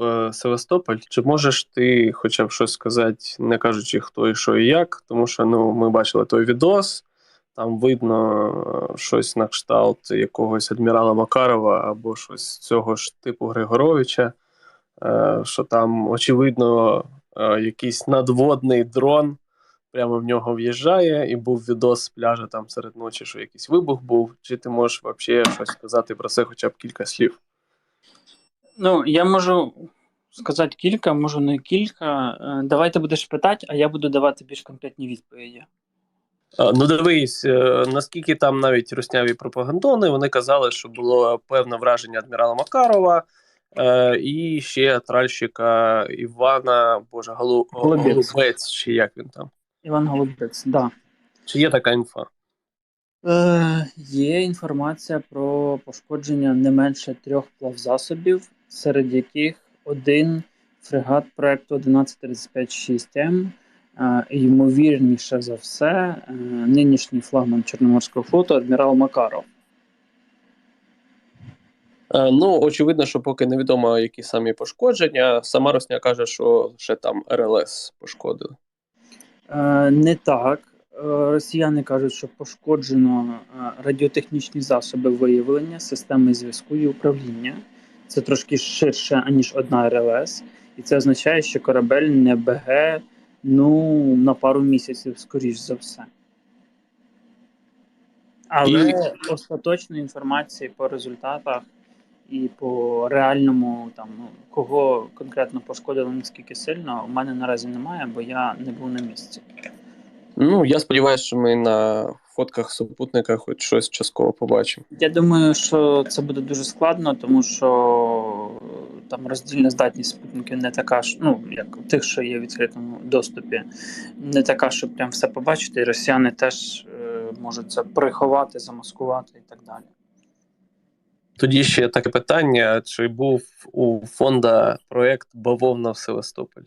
е, Севастополь. Чи можеш ти хоча б щось сказати, не кажучи хто і що і як? Тому що ну, ми бачили той відос, там видно щось на кшталт якогось адмірала Макарова або щось цього ж типу Григоровича, е, що там, очевидно, е, якийсь надводний дрон прямо в нього в'їжджає, і був відос з пляжа там серед ночі, що якийсь вибух був. Чи ти можеш взагалі щось сказати про це хоча б кілька слів? Ну, я можу сказати кілька, можу не кілька. Е, давайте будеш питати, а я буду давати більш конкретні відповіді. Ну, дивись, е, наскільки там навіть русняві пропагандони, вони казали, що було певне враження адмірала Макарова е, і ще тральщика Івана Боже, Голу... Голубець, чи як він там. Іван Голубець, так. Да. Чи є така інфа? Е, Є інформація про пошкодження не менше трьох плавзасобів, серед яких один фрегат проекту 11336 м ймовірніше за все, е, нинішній флагман Чорноморського флоту адмірал Макаров. Е, ну, очевидно, що поки невідомо, які самі пошкодження. Сама Росня каже, що ще там РЛС пошкодили. Е, не так. Росіяни кажуть, що пошкоджено радіотехнічні засоби виявлення, системи зв'язку і управління. Це трошки ширше, аніж одна РЛС. І це означає, що корабель не БГ Ну, на пару місяців, скоріш за все. Але і... остаточної інформації по результатах і по реальному, там, ну, кого конкретно пошкодили, наскільки сильно, у мене наразі немає, бо я не був на місці. Ну, я сподіваюся, що ми на фотках супутника хоч щось частково побачимо. Я думаю, що це буде дуже складно, тому що там роздільна здатність спутників не така ж, ну як тих, що є в відкритому доступі, не така, щоб прям все побачити. І росіяни теж е, можуть це приховати, замаскувати і так далі. Тоді ще таке питання: чи був у фонда проєкт Бавовна в Севастополі?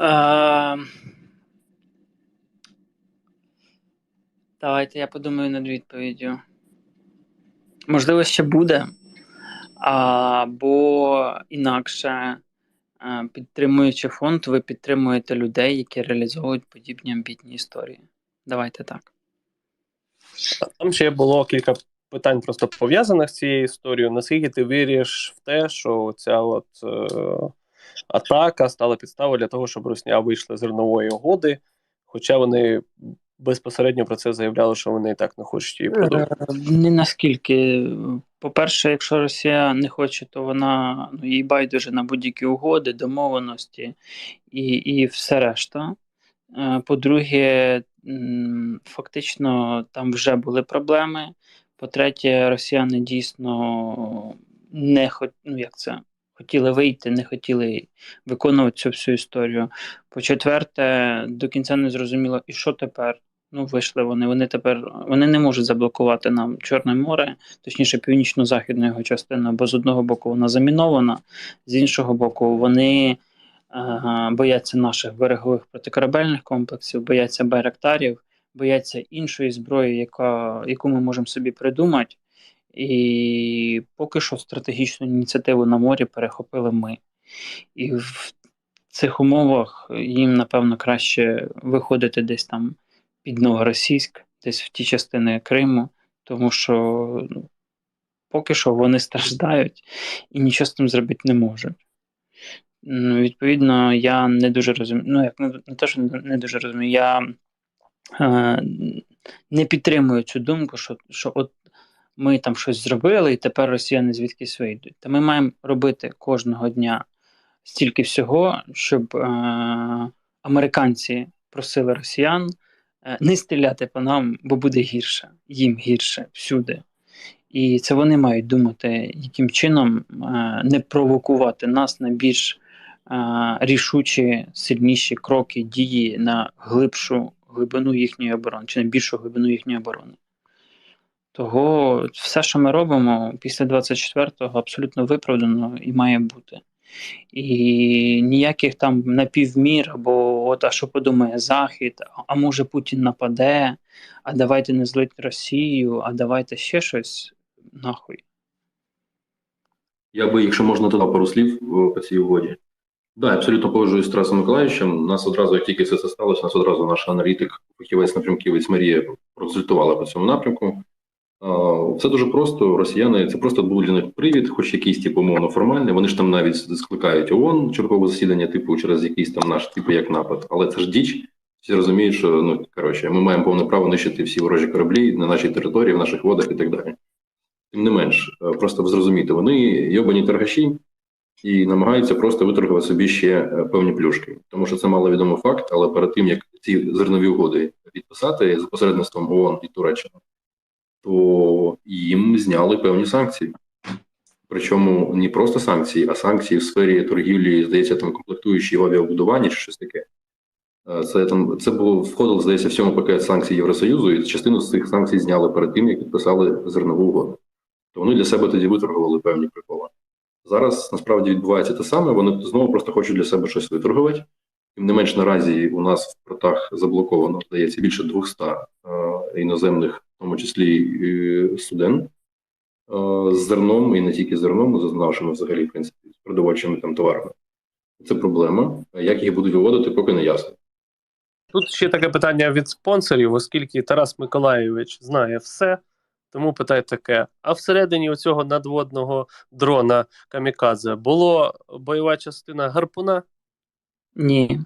Е, Давайте я подумаю над відповіддю. Можливо, ще буде, або інакше, е, підтримуючи фонд, ви підтримуєте людей, які реалізовують подібні амбітні історії. Давайте так. Там ще було кілька питань, просто пов'язаних з цією історією. Наскільки ти віриш в те, що ця от е, атака стала підставою для того, щоб Русня вийшла з зернової угоди, хоча вони безпосередньо про це заявляли, що вони і так не хочуть її продовжувати? Е, не наскільки. По-перше, якщо Росія не хоче, то вона ну, їй байдуже на будь-які угоди, домовленості і і все решта. Е, по-друге, фактично там вже були проблеми. По-третє, росіяни дійсно не хоч, ну як це, хотіли вийти, не хотіли виконувати цю всю історію. По-четверте, до кінця не зрозуміло, і що тепер? Ну, вийшли вони. Вони тепер вони не можуть заблокувати нам Чорне море, точніше, північно-західну його частину, бо з одного боку вона замінована, з іншого боку, вони е, бояться наших берегових протикорабельних комплексів, бояться байрактарів, бояться іншої зброї, яка, яку ми можемо собі придумати. І поки що стратегічну ініціативу на морі перехопили ми. І в цих умовах їм, напевно, краще виходити десь там під Новоросійськ, десь в ті частини Криму, тому що ну, поки що вони страждають і нічого з цим зробити не можуть. Ну, Відповідно, я не дуже розумію, ну як не, не те, що не дуже розумію, я е, не підтримую цю думку, що що от ми там щось зробили, і тепер росіяни звідкись вийдуть. Та ми маємо робити кожного дня стільки всього, щоб е, американці просили росіян Е, не стріляти по нам, бо буде гірше, їм гірше всюди. І це вони мають думати, яким чином е, не провокувати нас на більш е, рішучі, сильніші кроки дії на глибшу глибину їхньої оборони, чи на більшу глибину їхньої оборони. Того все, що ми робимо після 24-го, абсолютно виправдано і має бути. І ніяких там напівмір, або от а що подумає Захід, а може Путін нападе, а давайте не злить Росію, а давайте ще щось нахуй. Я би, якщо можна, додав пару слів е, по цій угоді. Да, абсолютно погоджуюсь з Тарасом Миколаївичем. Нас одразу, як тільки це сталося, нас одразу наш аналітик, фахівець напрямківець Марія консультувала по цьому напрямку. Все дуже просто. Росіяни це просто був для них привід, хоч якийсь типу умовно формальний. Вони ж там навіть скликають ООН чергове засідання, типу через якийсь там наш типу як напад. Але це ж діч. Всі розуміють, що ну коротше, ми маємо повне право нищити всі ворожі кораблі на нашій території, в наших водах і так далі. Тим не менш, е, просто зрозуміти, вони йобані торгаші і намагаються просто виторгувати собі ще е, певні плюшки. Тому що це маловідомий факт, але перед тим як ці зернові угоди підписати за посередництвом ООН і Туреччини, то їм зняли певні санкції. Причому не просто санкції, а санкції в сфері торгівлі, здається, там комплектуючі в авіабудуванні чи щось таке. Е, Це там це було входило, здається, в сьому пакет санкцій Євросоюзу, і частину з цих санкцій зняли перед тим, як підписали зернову угоду. То вони для себе тоді виторгували певні приколи. Зараз насправді відбувається те саме. Вони знову просто хочуть для себе щось виторгувати. Тим не менш, наразі у нас в портах заблоковано, здається, більше 200 е, іноземних, в тому числі е, суден е, з зерном і не тільки з зерном, з нашими взагалі, в принципі, з продовольчими там товарами. Це проблема. Як їх будуть виводити, поки не ясно. Тут ще таке питання від спонсорів, оскільки Тарас Миколаєвич знає все, тому питає таке: а всередині оцього надводного дрона Камікадзе було бойова частина гарпуна? Ні.